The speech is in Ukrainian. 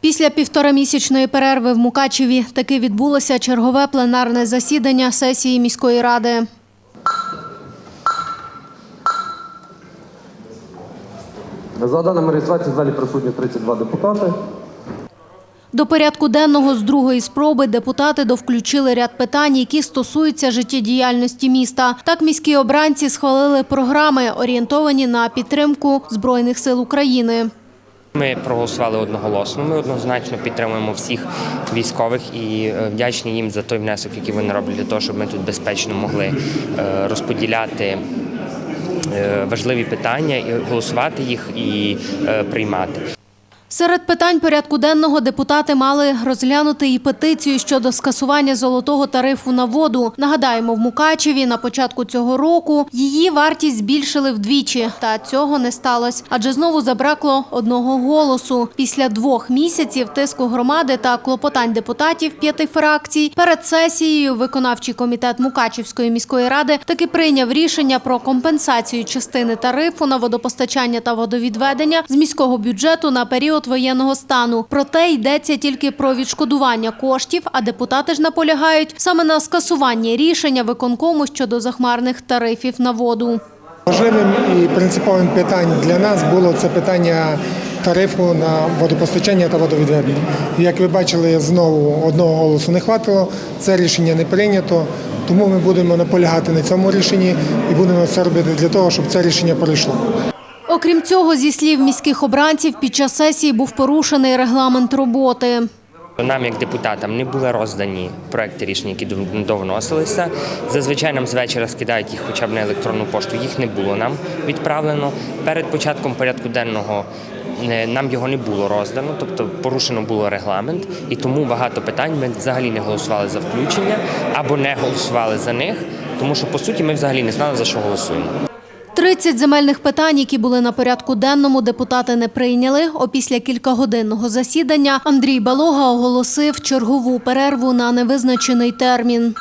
Після півторамісячної перерви в Мукачеві таки відбулося чергове пленарне засідання сесії міської ради. За даними реєстрації в залі присутні 32 депутати. До порядку денного з другої спроби депутати довключили ряд питань, які стосуються життєдіяльності міста. Так міські обранці схвалили програми, орієнтовані на підтримку Збройних сил України. Ми проголосували одноголосно. Ми однозначно підтримуємо всіх військових і е, вдячні їм за той внесок, який вони роблять для того, щоб ми тут безпечно могли е, розподіляти е, важливі питання, і голосувати їх і приймати. Серед питань порядку денного депутати мали розглянути і петицію щодо скасування золотого тарифу на воду. Нагадаємо, в Мукачеві на початку цього року її вартість збільшили вдвічі, та цього не сталося, адже знову забракло одного голосу. Після двох місяців тиску громади та клопотань депутатів п'яти фракцій перед сесією виконавчий комітет Мукачівської міської ради таки прийняв рішення про компенсацію частини тарифу на водопостачання та водовідведення з міського бюджету на період воєнного стану. Проте йдеться тільки про відшкодування коштів, а депутати ж наполягають саме на скасуванні рішення виконкому щодо захмарних тарифів на воду. Важливим і принциповим питанням для нас було це питання тарифу на водопостачання та водовідведення. Як ви бачили, знову одного голосу не хватило, це рішення не прийнято, тому ми будемо наполягати на цьому рішенні і будемо все робити для того, щоб це рішення пройшло. Окрім цього, зі слів міських обранців, під час сесії був порушений регламент роботи. Нам, як депутатам, не були роздані проекти рішень, які дов- довносилися. Зазвичай нам з вечора скидають їх хоча б на електронну пошту. Їх не було нам відправлено. Перед початком порядку денного е, нам його не було роздано, тобто порушено було регламент, і тому багато питань ми взагалі не голосували за включення або не голосували за них, тому що по суті ми взагалі не знали за що голосуємо. 30 земельних питань, які були на порядку денному, депутати не прийняли. Опісля кількагодинного засідання Андрій Балога оголосив чергову перерву на невизначений термін.